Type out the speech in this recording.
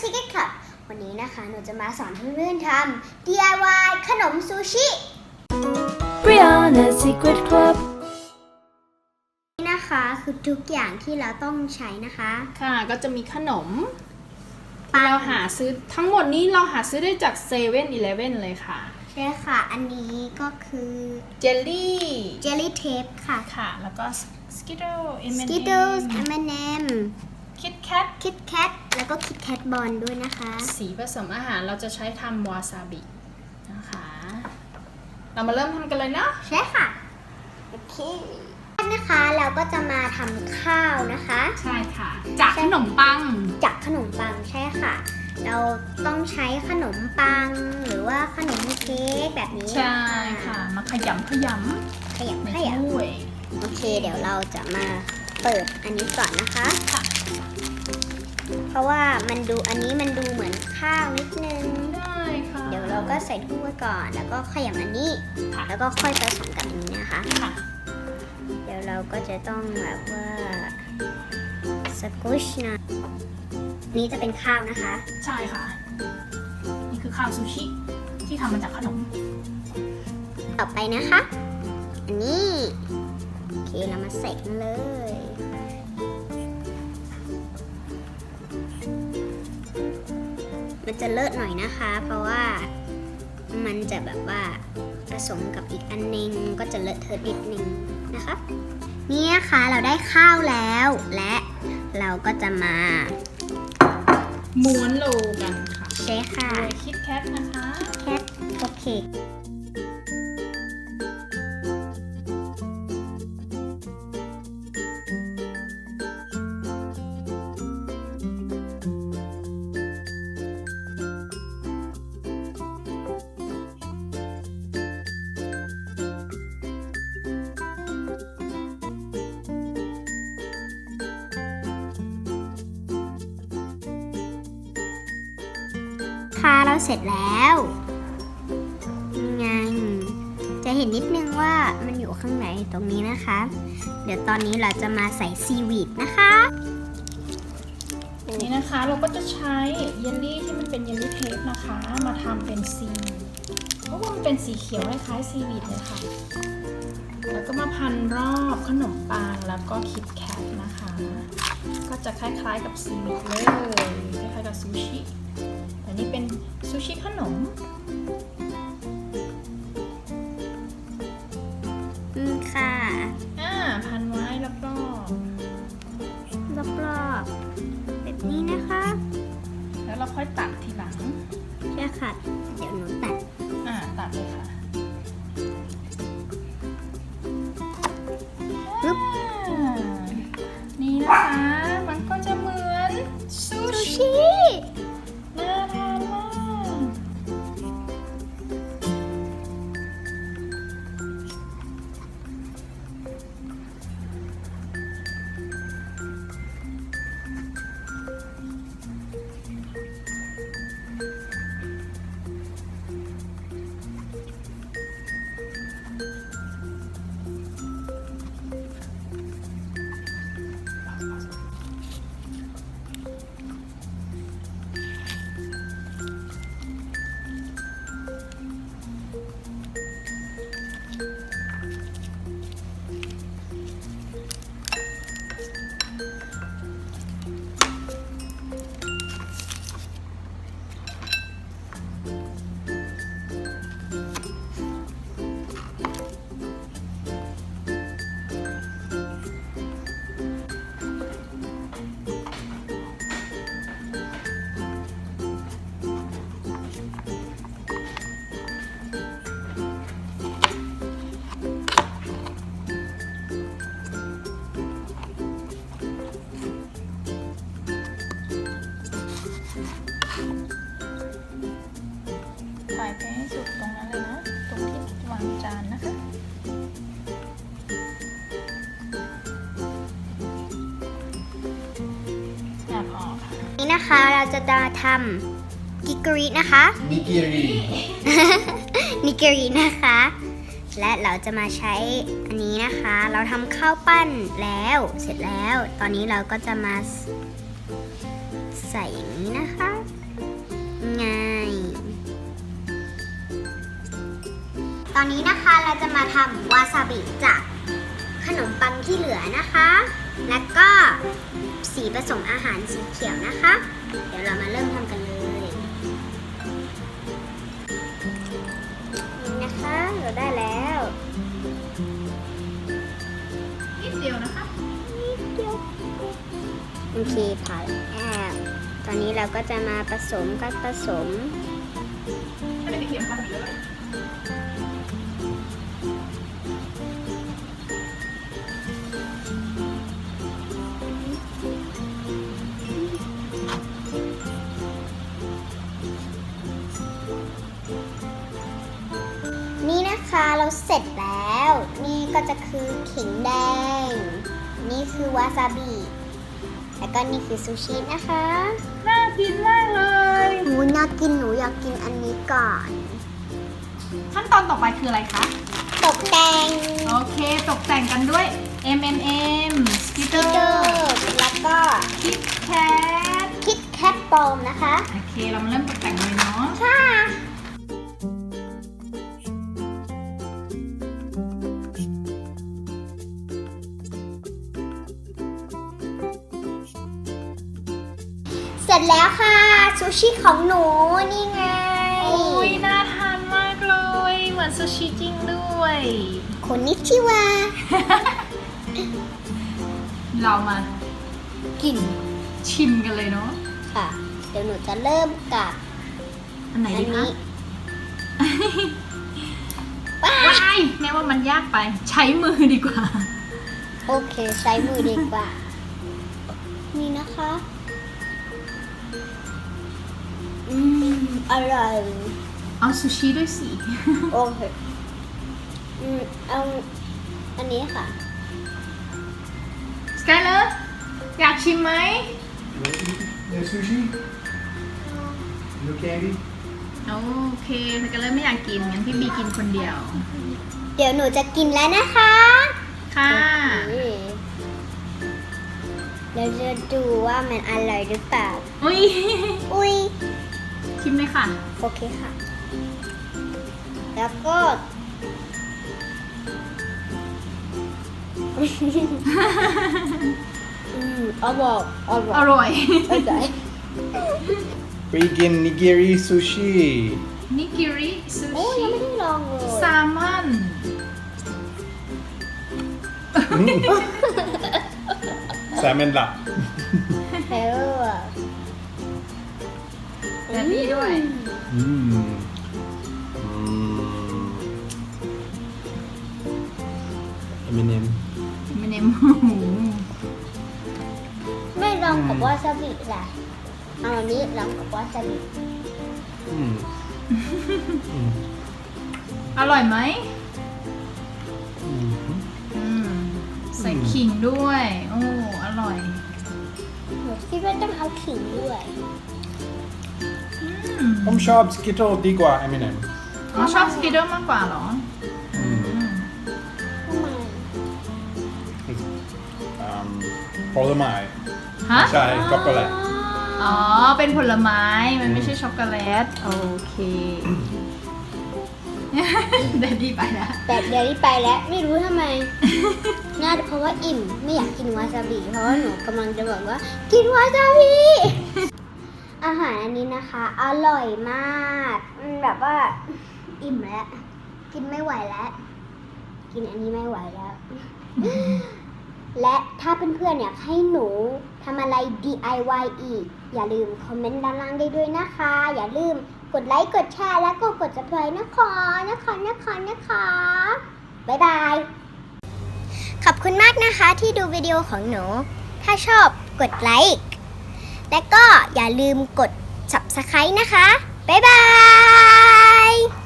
Secret Club วันนี้นะคะ หนูจะมาสอนเพื่อนๆทำ DIY ขนมซูชิ Brianna Secret Club นี่นะคะคือทุกอย่างที่เราต้องใช้นะคะ ค่ะก็จะมีขนมที่เราหาซื้อทั้งหมดนี้เราหาซื้อได้จากเซเว่นอีเลฟเว่นเลยค่ะ ใช่ค่ะ อันนี้ก็คือเจลลี่ Jelly Tape ค่ะ ค่ะ แล้วก็สกิ t เ e M&M Skittles M&M คิดแคท Kit Kat แล้วก็ Kit Kat Bond ด้วยนะคะ สีผสมอาหารเราจะใช้ทำวาซาบินะคะ เรามาเริ่มทำกันเลยเนาะใช่ค่ะ โอเคนะคะเราก็จะมาทำข้าวนะคะ ใช่ค่ะ จากขนมปัง จากขนมปังใช่ค่ะ เราต้องใช้ขนมปังหรือว่าขนมเค้กแบบนี้ใช่ค่ะ มาขยำขยขยับำในขยับถ้วยโอเคเดี๋ยวเราจะมาเปิดอันนี้ก่อนนะคะค่ะ เพราะว่ามันดูอันนี้มันดูเหมือนข้าวนิดนึง ได้ค่ะเดี๋ยวเราก็ใส่ถ้วยก่อน แล้วก็ขยำอันนี้ค่ะแล้วก็ค่อยผสมกับอันนี้นะคะค่ะเดี๋ยวเราก็จะต้องแบบว่าสกุชนะนี่จะเป็นข้าวนะคะ ใช่ค่ะ นี่คือข้าวซูชิ ที่ทำมาจากขนม ต่อไปนะคะ อันนี้ โอเคเรามาใส่กันเลย มันจะเลิศหน่อยนะคะ เพราะว่ามันจะแบบว่าผสมกับอีกอันนึงก็จะเลอะเทอะนิดนึงนะคะนี่นะคะเราได้ข้าวแล้ว และเราก็จะมาม้วนโลกันค่ะใช้ค่ะโดยคิดแคทนะคะแคทโอเค เราเสร็จแล้วยังไงจะเห็นนิดนึงว่ามันอยู่ข้างในตรงนี้นะคะ เดี๋ยวตอนนี้เราจะมาใส่ซีวีดนะคะนี่นะคะเราก็จะใช้เยลลี่ที่มันเป็นเยลลี่เทปนะคะ มาทำเป็นซีเพราะว่ามันเป็นสีเขียวคล้ายๆซีวีดเลยค่ะ แล้วก็มาพันรอบขนมปังแล้วก็คิดแคทนะคะ ก็จะคล้ายๆกับซีวีดเลยคล้ายๆกับซูชิ แต่นี่เป็นซูชิขนม อืมค่ะอ่าพันไว้แล้วก็รอบๆแบบนี้นะคะแล้วเราค่อยตัดทีหลัง ใช่ค่ะ เดี๋ยวหนูตัด อ่าตัดเลยค่ะ นี่นะคะเราจะมาทำกิกรีนะคะ Nigiri. นิกรีนะคะ และเราจะมาใช้อันนี้นะคะ เราทำข้าวปั้นแล้วเสร็จแล้ว ตอนนี้เราก็จะมาใส่อย่างนี้นะคะง่ายตอนนี้นะคะเราจะมาทำวาซาบิจากขนมปังที่เหลือนะคะ แล้วก็ สีผสมอาหารสีเขียวนะคะ เดี๋ยวเรามาเริ่มทำกันเลยนี่นะคะเราได้แล้วนิดเดียวนะคะโอเคผ่านแล้วตอนนี้เราก็จะมาผสมกันผสมไม่ได้เขียนคำเยอะ เราเสร็จแล้ว นี่ก็จะคือขิงแดง นี่คือวาซาบิ แล้วก็นี่คือซูชินะคะน่ากินมากเลยหนูอยากกินหนูอยากกินอันนี้ก่อน ขั้นตอนต่อไปคืออะไรคะ ตกแต่งโอเค ตกแต่งกันด้วย M&M สกิตเตอเดอร์ร์แล้วก็คิดแคทคิดแคทปอมนะคะ โอเค เรามาเริ่มตกแต่งเลยเนาะ ร็จแล้วค่ะซูชิของหนูนี่ไง โอ้ยน่าทานมากเลย เหมือนซูชิจริงด้วยคนนิชิวา เรามากินชิมกันเลยเนาะค่ะ เดี๋ยวหนูจะเริ่มกับอันไหนอันดีคะนี้ว้ายแม่ว่ามันยากไป ใช้มือดีกว่า โอเค ใช้มือดีกว่า นี่นะคะ อืมอร่อยเอาซูชิด้วยสิ โอเคอืมเอาอันนี้ค่ะสกายเลอร์อยากชิมไหม No sushi? No candy? โอเคสกายเลอร์ไม่อยากกินงั้นพี่บีกินคนเดียว เดี๋ยวหนูจะกินแล้วนะคะค่ะ นี่เราจะดูว่ามันอร่อยหรือเปล่า อุ้ย อุ้ย ชิมเลยค่ะ โอเคค่ะ แล้วก็ อืมอร่อยอร่ออยร่อยอร่อย Vegan nigiri sushi. นิกิริซูโอ้ยชิยังไม่ได้ลองเลยแซลมอน Salmon la. เออ แบบนี้ด้วย Mm. Mm. ม M&M. ันเนมไม่ลองกับวาซาบิล่ะเอาอันนี้ลองกับวาซาบิ Mm. Mm. อร่อยไหม Mhm. อืม ใส่ขิงด้วย โอ้ อร่อย หนูคิดว่าต้องเอาขิงด้วย อืม Om shop skittle digwa M&M. อ๋อชอบสกิดเดอร์มากกว่าเหรอ อืมทำไม Um, Polymai. ฮะ Chai, chocolate. อ๋อ เป็นผลไม้ มันไม่ใช่ช็อกโกแลต โอเค เดดดี้ไปแล้วแต่เดี๋ยวนี้ไปแล้วไม่รู้ทำไม น่าจะเพราะว่าอิ่ม ไม่อยากกินวาซาบิเพราะว่าหนูกำลังจะบอกว่า กินวาซาบิอาหาร อันนี้นะคะอร่อยมากอืมแบบว่าอิ่มแล้ว กินไม่ไหวแล้ว กินอันนี้ไม่ไหวแล้ว และถ้าเพื่อนๆอยากให้หนูทำอะไร DIY อีก อย่าลืมคอมเมนต์ด้านล่างได้ด้วยนะคะ อย่าลืมกดไลค์ กดแชร์ และก็กด subscribe นะคะนะคะนะคะนะคะบ๊ายบาย ขอบคุณมากนะคะที่ดูวิดีโอของหนู ถ้าชอบกดไลค์ และก็อย่าลืมกด subscribe นะคะ บ๊ายบาย